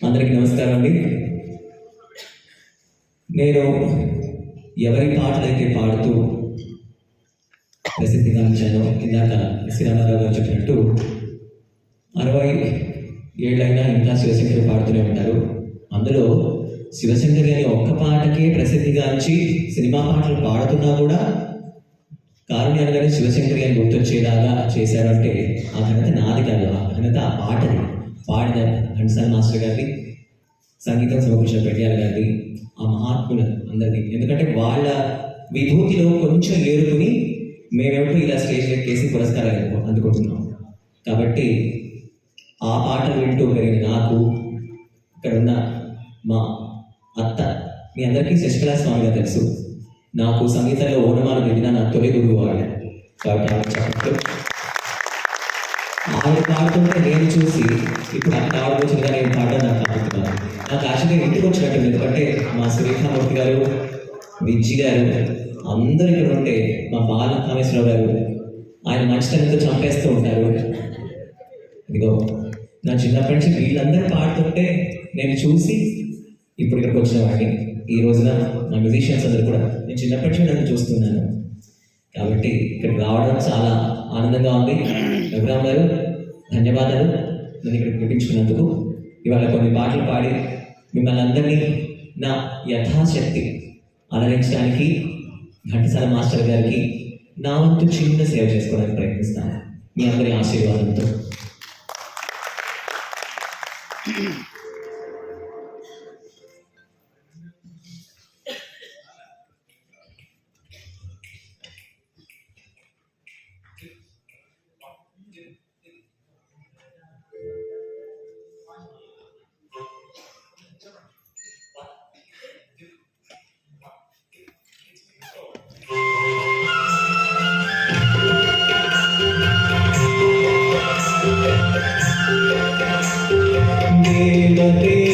అందరికి నమస్కారం అండి నేను ఎవరి పాటలైతే పాడుతూ ప్రసిద్ధిగాంచానో ఇందాక శ్రీరామారావు గారు చెప్పినట్టు అరవై ఏళ్ళైనా ఇంకా శివశంకర్ పాడుతూనే ఉంటారు. అందులో శివశంకర్ గారి ఒక్క పాటకే ప్రసిద్ధిగాంచి సినిమా పాటలు పాడుతున్నా కూడా కారుణ్య అనగానే శివశంకర్ గారిని గుర్తొచ్చేలాగా చేశారంటే ఆ ఘనత నాది కాదు ఆ ఘనత ఆ పాటది. పాడిన ఘంటసాల మాస్టర్ గారిది సంగీతం సమకృష్ణ పెట్టాల గారిది ఆ మహాత్ములు అందరిది. ఎందుకంటే వాళ్ళ విభూతిలో కొంచెం ఏరుకుని మేమేమిటో ఇలా స్టేజ్ ఎక్కేసి పురస్కారాలు అందుకుంటున్నాం. కాబట్టి ఆ పాట వింటూ పెరిగిన నాకు ఇక్కడ ఉన్న మా అత్త మీ అందరికీ శశికళా స్వామిగా తెలుసు. నాకు సంగీతంలో ఓనమాలు వెళ్ళిన నా తొలి గురువు ఆయన కాబట్టి ఆయన పాడుతుంటే నేను చూసి ఇప్పుడు అక్కడ ఆలోచించగా నేను పాడడం నాకు కాపుతున్నాను నాకు ఆశగా ఇంటికి వచ్చినట్టు ఎందుకంటే మా శ్రీకామూర్తి గారు విజ్జి గారు అందరూ ఇక్కడ ఉంటే మా బాల కామేశ్వరరావు గారు ఆయన మంచితనంతో చంపేస్తూ ఉంటారు. ఇదిగో నా చిన్నప్పటి నుంచి వీళ్ళందరూ పాడుతుంటే నేను చూసి ఇప్పుడు ఇక్కడికి వచ్చిన వాడిని. ఈ రోజున మా మ్యూజిషియన్స్ అందరూ కూడా నేను చిన్నప్పటి నుంచి నన్ను చూస్తున్నాను. కాబట్టి ఇక్కడికి రావడం చాలా ఆనందంగా ఉంది. రఘురామ్ గారు ధన్యవాదాలు. నన్ను ఇక్కడ పిలిపించుకున్నందుకు ఇవాళ కొన్ని పాటలు పాడి మిమ్మల్ని అందరినీ నా యథాశక్తి అలరించడానికి ఘంటసాల మాస్టర్ గారికి నా వంతు చిన్న సేవ చేసుకోవడానికి ప్రయత్నిస్తాను. మీ అందరి ఆశీర్వాదంతో. não tem